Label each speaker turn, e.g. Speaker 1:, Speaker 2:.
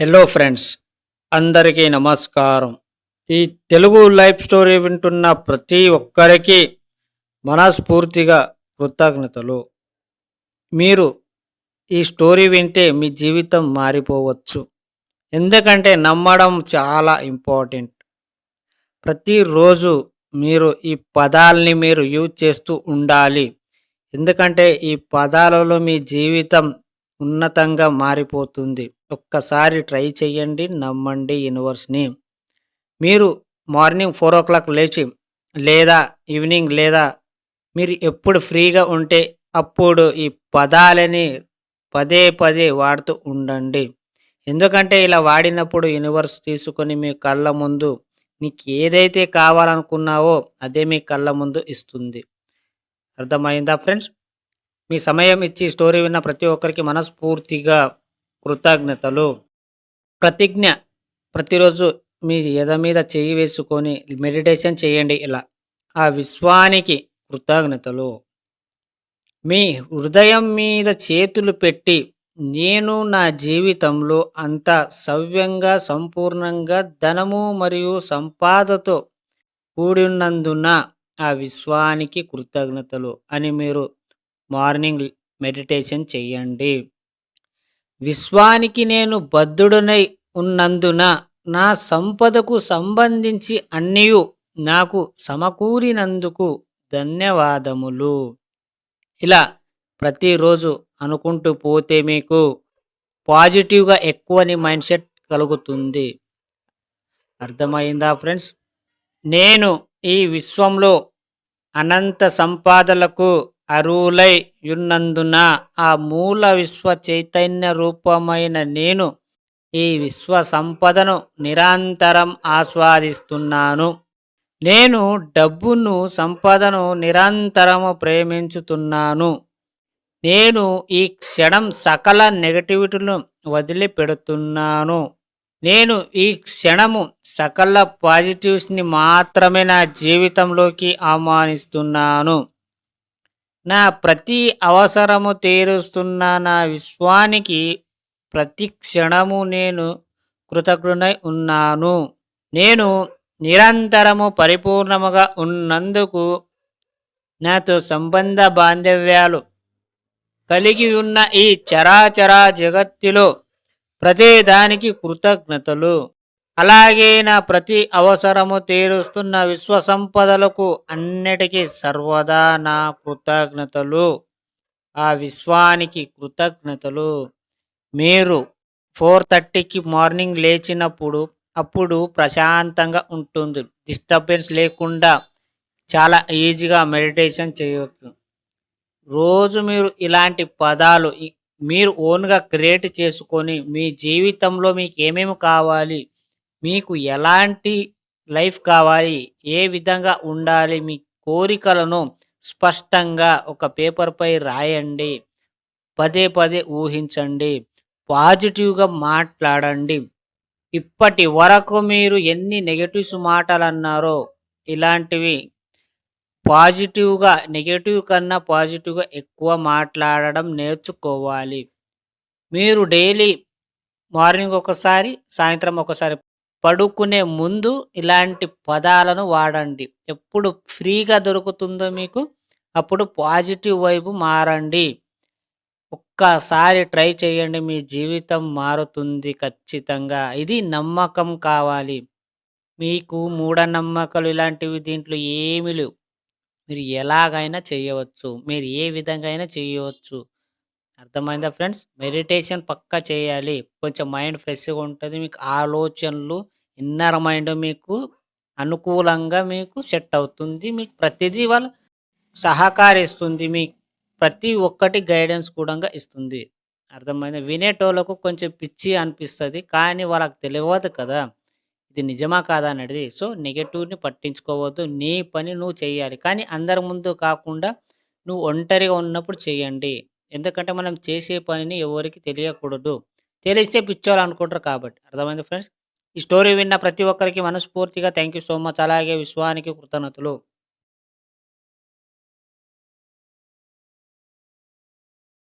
Speaker 1: Hello friends అందరికీ నమస్కారం. ఈ తెలుగు లైఫ్ స్టోరీ వింటున్న ప్రతి ఒక్కరికి మనస్ఫూర్తిగా కృతజ్ఞతలు. మీరు ఈ స్టోరీ వింటే మీ జీవితం మారిపోవచ్చు. ఎందుకంటే నమ్మడం చాలా ఇంపార్టెంట్. ప్రతిరోజు మీరు ఈ పదాల్ని మీరు యూజ్ చేస్తూ ఉండాలి. ఎందుకంటే ఈ పదాలలో మీ జీవితం ఉన్నతంగా మారిపోతుంది. ఒక్కసారి ట్రై చేయండి నమ్మండి యూనివర్స్ని. మీరు మార్నింగ్ ఫోర్ ఓ క్లాక్ లేచి లేదా ఈవినింగ్ లేదా మీరు ఎప్పుడు ఫ్రీగా ఉంటే అప్పుడు ఈ పదాలని పదే పదే వాడుతూ ఉండండి. ఎందుకంటే ఇలా వాడినప్పుడు యూనివర్స్ తీసుకొని మీ కళ్ళ ముందు నీకు ఏదైతే కావాలనుకున్నావో అదే మీ కళ్ళ ముందు ఇస్తుంది. అర్థమైందా ఫ్రెండ్స్? మీ సమయం ఇచ్చి స్టోరీ విన్న ప్రతి ఒక్కరికి మనస్ఫూర్తిగా కృతజ్ఞతలు. ప్రతిజ్ఞ. ప్రతిరోజు మీ ఎద మీద చేయి వేసుకొని మెడిటేషన్ చేయండి ఇలా. ఆ విశ్వానికి కృతజ్ఞతలు. మీ హృదయం మీద చేతులు పెట్టి నేను నా జీవితంలో అంత సవ్యంగా సంపూర్ణంగా ధనము మరియు సంపాదతో కూడినందున ఆ విశ్వానికి కృతజ్ఞతలు అని మీరు మార్నింగ్ మెడిటేషన్ చేయండి. విశ్వానికి నేను బద్ధుడనై ఉన్నందున నా సంపదకు సంబంధించి అన్నియు నాకు సమకూరినందుకు ధన్యవాదములు. ఇలా ప్రతిరోజు అనుకుంటూ పోతే మీకు పాజిటివ్గా ఎక్కువని మైండ్ సెట్ కలుగుతుంది. అర్థమైందా ఫ్రెండ్స్? నేను ఈ విశ్వంలో అనంత సంపాదలకు అరువులై యున్నందున ఆ మూల విశ్వ చైతన్య రూపమైన నేను ఈ విశ్వ సంపదను నిరంతరం ఆస్వాదిస్తున్నాను. నేను డబ్బును సంపదను నిరంతరము ప్రేమించుతున్నాను. నేను ఈ క్షణం సకల నెగటివిటీలను వదిలిపెడుతున్నాను. నేను ఈ క్షణము సకల పాజిటివ్స్ని మాత్రమే నా జీవితంలోకి ఆహ్వానిస్తున్నాను. నా ప్రతి అవసరము తీరుస్తున్న నా విశ్వానికి ప్రతి క్షణము నేను కృతజ్ఞుడై ఉన్నాను. నేను నిరంతరము పరిపూర్ణముగా ఉన్నందుకు నాతో సంబంధ బాంధవ్యాలు కలిగి ఉన్న ఈ చరాచరా జగత్తులో ప్రతిదానికి కృతజ్ఞతలు. అలాగే నా ప్రతి అవసరము తీరుస్తున్న విశ్వ సంపదలకు అన్నిటికీ సర్వదా నా కృతజ్ఞతలు. ఆ విశ్వానికి కృతజ్ఞతలు. మీరు ఫోర్ థర్టీకి మార్నింగ్ లేచినప్పుడు అప్పుడు ప్రశాంతంగా ఉంటుంది. డిస్టర్బెన్స్ లేకుండా చాలా ఈజీగా మెడిటేషన్ చేయవచ్చు రోజు మీరు ఇలాంటి పదాలు మీరు ఓన్గా క్రియేట్ చేసుకొని మీ జీవితంలో మీకు ఏమేమి కావాలి మీకు ఎలాంటి లైఫ్ కావాలి ఏ విధంగా ఉండాలి మీ కోరికలను స్పష్టంగా ఒక పేపర్పై రాయండి. పదే పదే ఊహించండి. పాజిటివ్గా మాట్లాడండి. ఇప్పటి వరకు మీరు ఎన్ని నెగటివ్స్ మాటలు అన్నారో ఇలాంటివి. పాజిటివ్గా నెగటివ్ కన్నా పాజిటివ్గా ఎక్కువ మాట్లాడడం నేర్చుకోవాలి. మీరు డైలీ మార్నింగ్ ఒకసారి సాయంత్రం ఒకసారి పడుకునే ముందు ఇలాంటి పదాలను వాడండి. ఎప్పుడు ఫ్రీగా దొరుకుతుందో మీకు అప్పుడు పాజిటివ్ వైపు మారండి. ఒక్కసారి ట్రై చేయండి మీ జీవితం మారుతుంది ఖచ్చితంగా. ఇది నమ్మకం కావాలి. మీకు మూఢనమ్మకాలు ఇలాంటివి దీంట్లో ఏమి లేవు. మీరు ఎలాగైనా చేయవచ్చు. మీరు ఏ విధంగా అయినా చేయవచ్చు. అర్థమైందా ఫ్రెండ్స్? మెడిటేషన్ పక్కా చేయాలి. కొంచెం మైండ్ ఫ్రెష్గా ఉంటుంది. మీకు ఆలోచనలు ఇన్నర్ మైండ్ మీకు అనుకూలంగా మీకు సెట్ అవుతుంది. మీకు ప్రతిదీ వాళ్ళు సహకరిస్తుంది. మీకు ప్రతి ఒక్కటి గైడెన్స్ కూడా ఇస్తుంది. అర్థమైంది? వినేటోళ్ళకు కొంచెం పిచ్చి అనిపిస్తుంది. కానీ వాళ్ళకి తెలియదు కదా. ఇది నిజమా కాదా అనేది. సో నెగటివ్ని పట్టించుకోవద్దు. నీ పని నువ్వు చేయాలి. కానీ అందరి ముందు కాకుండా నువ్వు ఒంటరిగా ఉన్నప్పుడు చేయండి. ఎందుకంటే మనం చేసే పనిని ఎవరికి తెలియకూడదు. తెలిస్తే పిచ్చోళ్ళు అనుకుంటారు కాబట్టి. అర్థమైంది ఫ్రెండ్స్? ఈ స్టోరీ విన్న ప్రతి ఒక్కరికి మనస్ఫూర్తిగా థ్యాంక్ యూ సో మచ్. అలాగే విశ్వానికి కృతజ్ఞతలు.